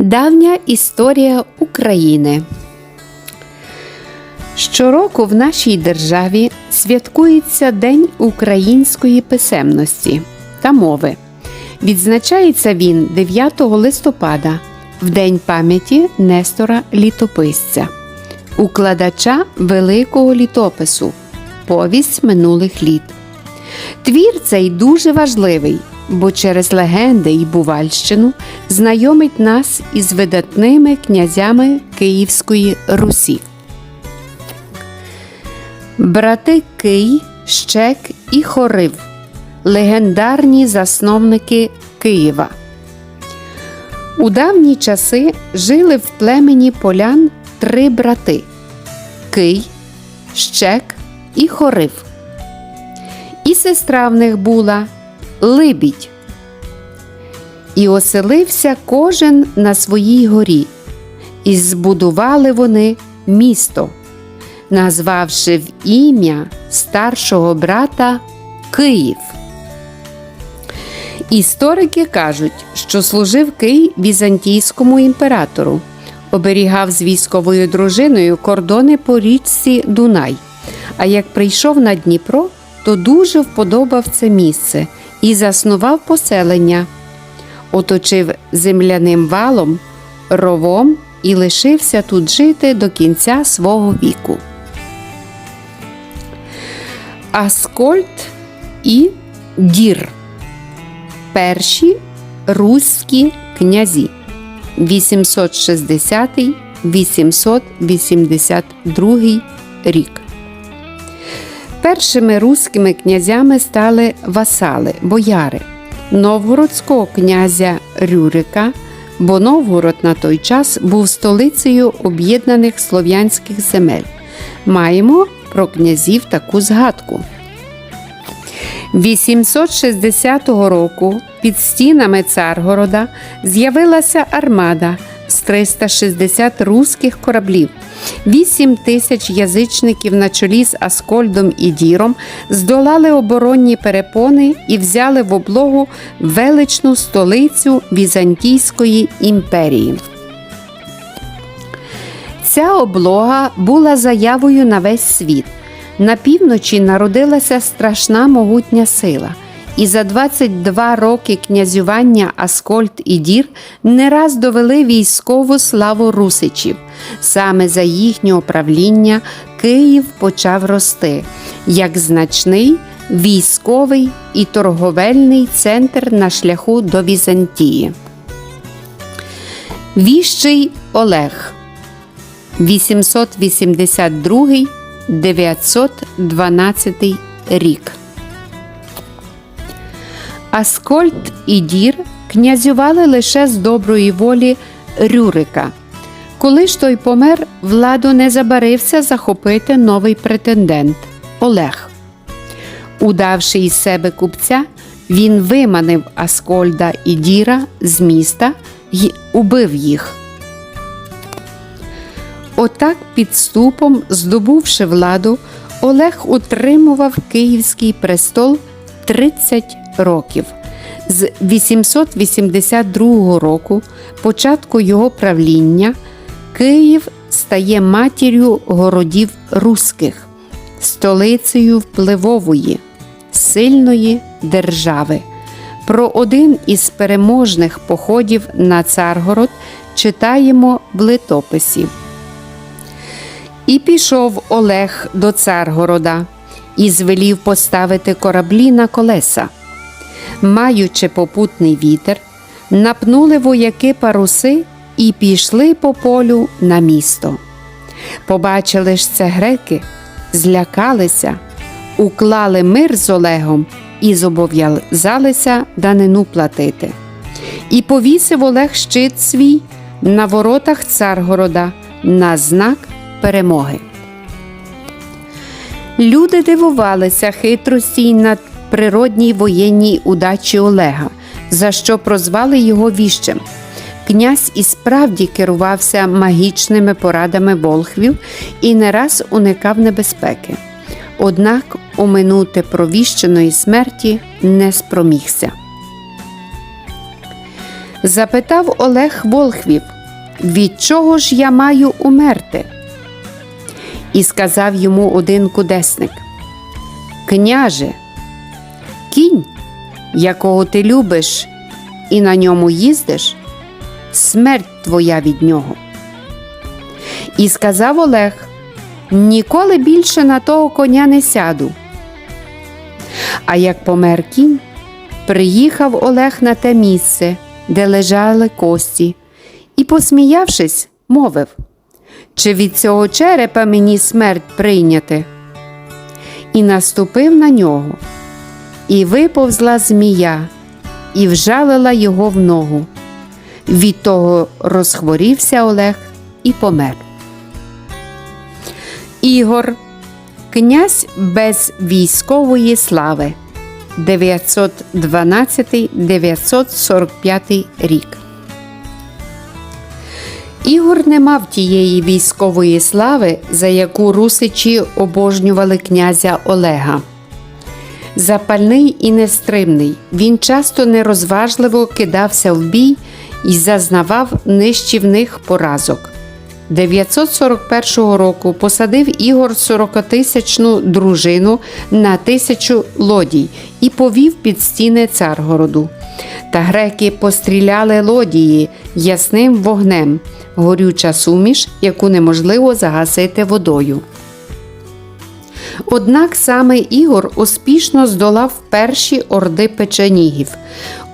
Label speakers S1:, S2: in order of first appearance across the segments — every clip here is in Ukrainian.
S1: Давня історія України. Щороку в нашій державі святкується День української писемності та мови. Відзначається він 9 листопада, в День пам'яті Нестора Літописця, укладача Великого літопису Повість минулих літ. Твір цей дуже важливий, бо через легенди і бувальщину знайомить нас із видатними князями Київської Русі. Брати Кий, Щек і Хорив легендарні засновники Києва. У давні часи жили в племені полян три брати Кий, Щек і Хорив. І сестра в них була Либідь. І оселився кожен на своїй горі, і збудували вони місто, назвавши в ім'я старшого брата Київ. Історики кажуть, що служив Кий візантійському імператору, оберігав з військовою дружиною кордони по річці Дунай. А як прийшов на Дніпро, то дуже вподобав це місце і заснував поселення, оточив земляним валом, ровом і лишився тут жити до кінця свого віку. Аскольд і Дір перші руські князі 860-882 рік. Першими руськими князями стали васали, бояри новгородського князя Рюрика, бо Новгород на той час був столицею об'єднаних слов'янських земель. Маємо про князів таку згадку. 860 року під стінами Царгорода з'явилася армада з 360 руських кораблів. 8 тисяч язичників на чолі з Аскольдом і Діром здолали оборонні перепони і взяли в облогу величну столицю Візантійської імперії. Ця облога була заявою на весь світ. На півночі народилася страшна могутня сила, і за 22 роки князювання Аскольд і Дір не раз довели військову славу русичів. Саме за їхнього правління Київ почав рости як значний військовий і торговельний центр на шляху до Візантії. Віщий Олег 882 912 рік. Аскольд і Дір князювали лише з доброї волі Рюрика. Коли ж той помер, владу не забарився захопити новий претендент Олег. Удавши із себе купця, він виманив Аскольда і Діра з міста й убив їх. Отак, підступом, здобувши владу, Олег утримував Київський престол 30 років. З 882 року, початку його правління, Київ стає матір'ю городів руських, столицею впливової, сильної держави. Про один із переможних походів на Царгород читаємо в литописі. І пішов Олег до Царгорода і звелів поставити кораблі на колеса. Маючи попутний вітер, напнули вояки паруси і пішли по полю на місто. Побачили ж це греки, злякалися, уклали мир з Олегом і зобов'язалися данину платити. І повісив Олег щит свій на воротах Царгорода на знак перемоги. Люди дивувалися хитрості й надприродній воєнній удачі Олега, за що прозвали його віщем. Князь і справді керувався магічними порадами волхвів і не раз уникав небезпеки. Однак оминути провіщеної смерті не спромігся. Запитав Олег Волхвів, від чого ж я маю умерти? І сказав йому один кудесник: Княже, кінь, якого ти любиш і на ньому їздиш, смерть твоя від нього. І сказав Олег: Ніколи більше на того коня не сяду. А як помер кінь, приїхав Олег на те місце, де лежали кості, і, посміявшись, мовив Чи від цього черепа мені смерть прийняти? І наступив на нього, і виповзла змія, і вжалила його в ногу. Від того розхворівся Олег і помер. Ігор, князь без військової слави 912-945 рік. Ігор не мав тієї військової слави, за яку русичі обожнювали князя Олега. Запальний і нестримний, він часто нерозважливо кидався в бій і зазнавав нищівних поразок. 941 року посадив Ігор 40-тисячну дружину на тисячу лодій і повів під стіни Царгороду. Та греки постріляли лодії ясним вогнем, горюча суміш, яку неможливо загасити водою. Однак саме Ігор успішно здолав перші орди печенігів,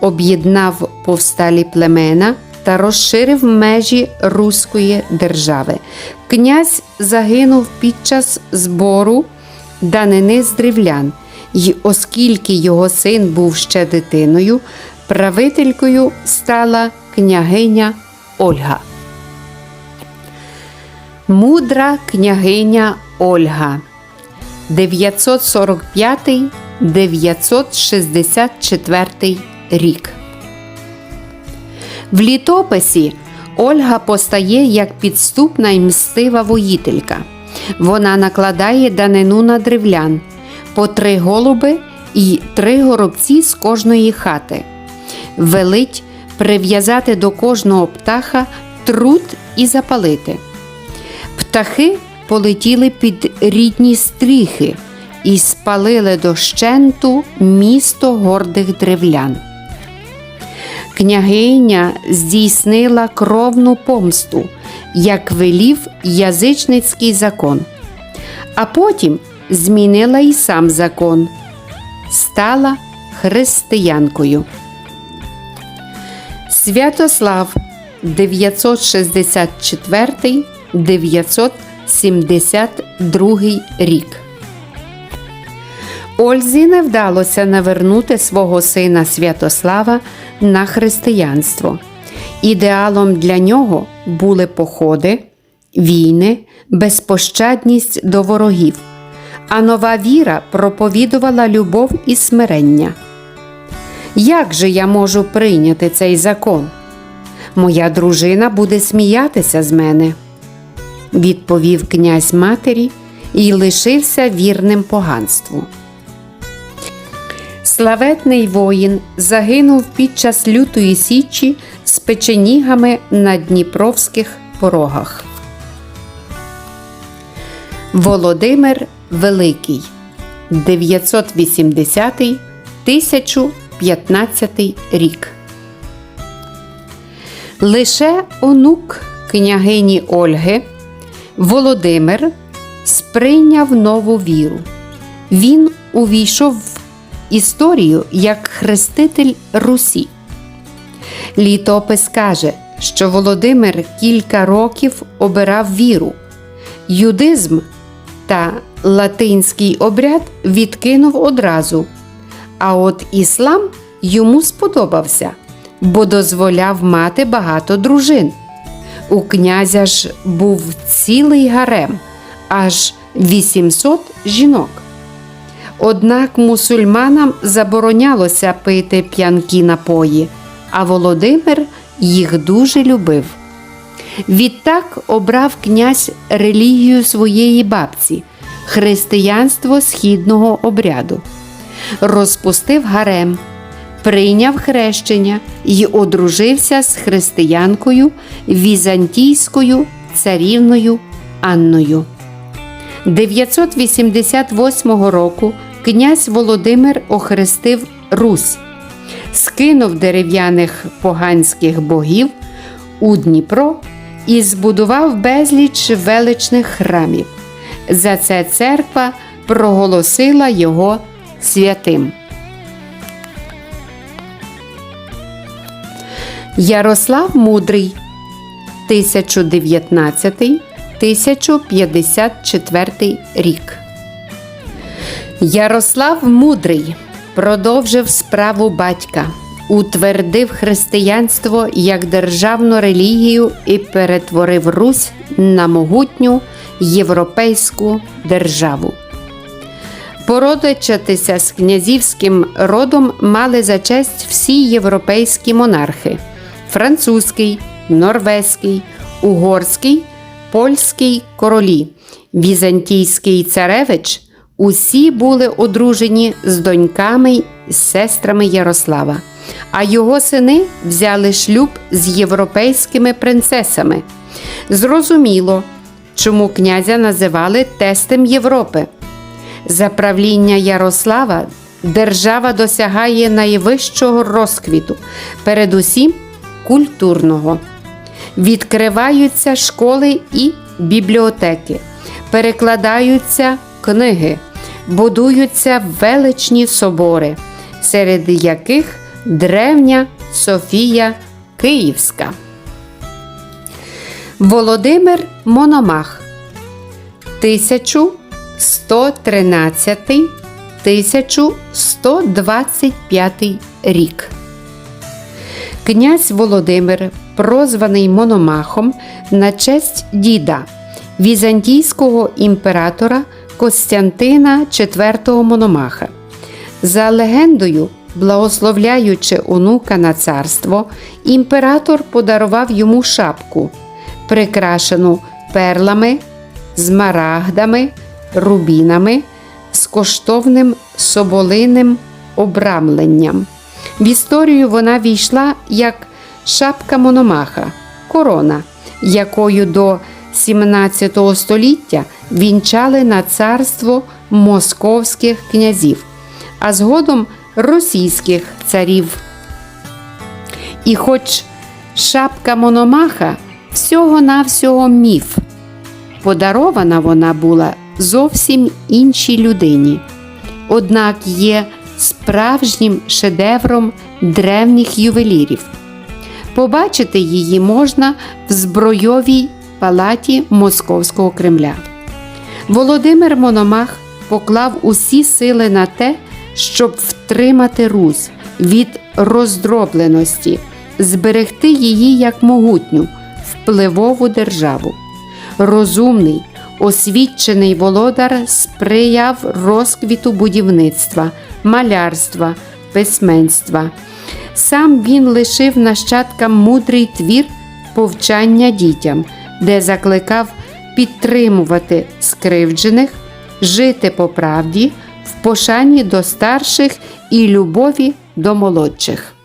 S1: об'єднав повсталі племена та розширив межі Руської держави. Князь загинув під час збору данини з древлян, і оскільки його син був ще дитиною, правителькою стала княгиня Ольга. Мудра княгиня Ольга 945-964 рік. В літописі Ольга постає як підступна і мстива воїтелька. Вона накладає данину на древлян по три голуби і три горобці з кожної хати. Велить прив'язати до кожного птаха труд і запалити. Птахи полетіли під рідні стріхи і спалили дощенту місто гордих древлян. Княгиня здійснила кровну помсту, як велів язичницький закон, а потім змінила й сам закон, стала християнкою. Святослав 964 972 рік. Ользі не вдалося навернути свого сина Святослава на християнство. Ідеалом для нього були походи, війни, безпощадність до ворогів, а нова віра проповідувала любов і смирення. Як же я можу прийняти цей закон? Моя дружина буде сміятися з мене, відповів князь матері і лишився вірним поганству. Славетний воїн загинув під час лютої січі з печенігами на Дніпровських порогах. Володимир Великий 980 1015 рік. Лише онук княгині Ольги Володимир сприйняв нову віру. Він увійшов в історію як хреститель Русі. Літопис каже, що Володимир кілька років обирав віру, юдизм та латинський обряд відкинув одразу. А от іслам йому сподобався, бо дозволяв мати багато дружин. У князя ж був цілий гарем, аж 800 жінок. Однак мусульманам заборонялося пити п'янкі напої, а Володимир їх дуже любив. Відтак обрав князь релігію своєї бабці християнство східного обряду, розпустив гарем, прийняв хрещення і одружився з християнкою візантійською царівною Анною. 988 року князь Володимир охрестив Русь, скинув дерев'яних поганських богів у Дніпро і збудував безліч величних храмів. За це церква проголосила його святим. Ярослав Мудрий 1019-1054 рік. Ярослав Мудрий продовжив справу батька, утвердив християнство як державну релігію і перетворив Русь на могутню європейську державу. Породичатися з князівським родом мали за честь всі європейські монархи французький, норвезький, угорський, польський королі, візантійський царевич. Усі були одружені з доньками й сестрами Ярослава, а його сини взяли шлюб з європейськими принцесами. Зрозуміло, чому князя називали тестем Європи. За правління Ярослава держава досягає найвищого розквіту, передусім культурного. Відкриваються школи і бібліотеки, перекладаються книги, будуються величні собори, серед яких древня Софія Київська. Володимир Мономах 1113 1125 рік. Князь Володимир, прозваний Мономахом на честь діда візантійського імператора Костянтина IV Мономаха. За легендою, благословляючи онука на царство, імператор подарував йому шапку, прикрашену перлами, змарагдами, рубінами з коштовним соболиним обрамленням. В історію вона війшла як шапка Мономаха, корона, якою до 17 століття вінчали на царство московських князів, а згодом російських царів. І хоч шапка Мономаха всього-навсього міф, подарована вона була зовсім іншій людині, однак є справжнім шедевром древніх ювелірів. Побачити її можна в збройовій палаті Московського Кремля. Володимир Мономах поклав усі сили на те, щоб втримати Русь від роздробленості, зберегти її як могутню, впливову державу. Розумний, освічений володар сприяв розквіту будівництва, малярства, письменства. Сам він лишив нащадкам мудрий твір повчання дітям, де закликав підтримувати скривджених, жити по правді, в пошані до старших і любові до молодших.